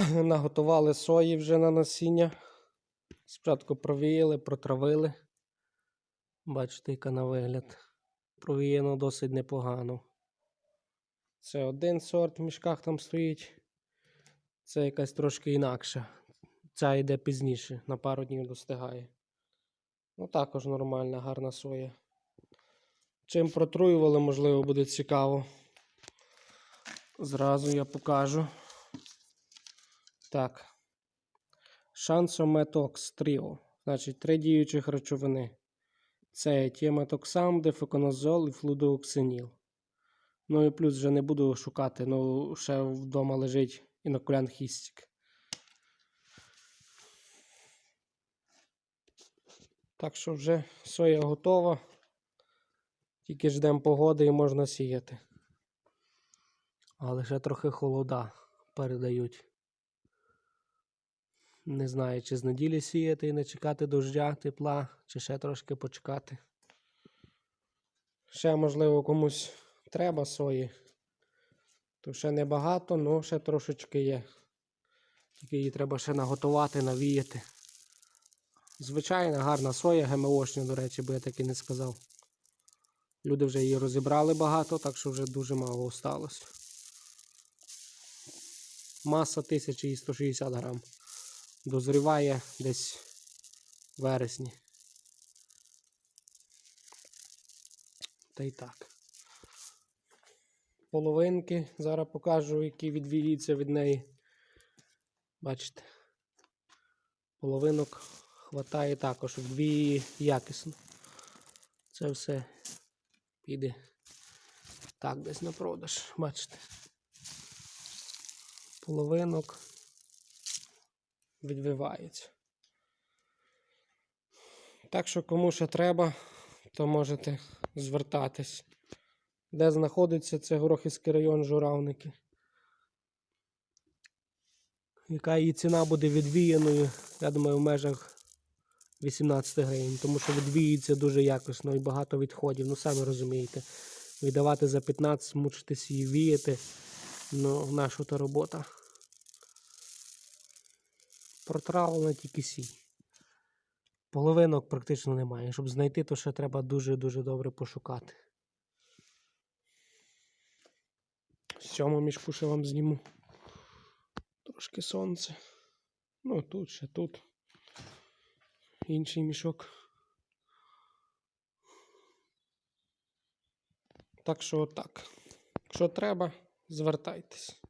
Наготували сої вже на насіння. Спочатку провіяли, протравили. Бачите, яка на вигляд. Провіяно досить непогано. Це один сорт в мішках там стоїть. Це якась трошки інакша. Ця йде пізніше, на пару днів достигає. Ну, також нормальна, гарна соя. Чим протруювали, можливо, буде цікаво. Зразу я покажу. Так. Шансометокс Тріо. Значить, три діючих речовини. Це тіметоксам, дефеконазол і флудооксиніл. Ну і плюс вже не буду шукати, ну ще вдома лежить інокулян хістік. Так що вже соя готова. Тільки ждемо погоди і можна сіяти. Але ще трохи холода передають. Не знаю, чи з неділі сіяти і не чекати дождя, тепла, чи ще трошки почекати. Ще, можливо, комусь треба сої. То ще небагато, але ще трошечки є. Тільки її треба ще наготувати, навіяти. Звичайна гарна соя, ГМОшня, до речі, бо я так і не сказав. Люди вже її розібрали багато, так що вже дуже мало осталось. Маса 1160 грам. Дозріває десь в вересні. Та й так. Половинки. Зараз покажу, які відвіються від неї. Бачите. Половинок хватає також вдві якісно. Це все піде так десь на продаж. Бачите. Половинок відвивається. Так що, кому ще треба, то можете звертатись. Де знаходиться це Горохівський район Журавники. Яка її ціна буде відвіяною, я думаю, в межах 18 гривень, тому що відвіюється дуже якісно і багато відходів. Ну, самі розумієте, віддавати за 15, мучитись її віяти. Ну, наша то робота. Протравлена тільки сій. Половинок практично немає. Щоб знайти, то ще треба дуже-дуже добре пошукати. З цьому мішку ще вам зніму. Трошки сонце. Ну, тут ще тут. Інший мішок. Так що отак. Якщо треба, звертайтесь.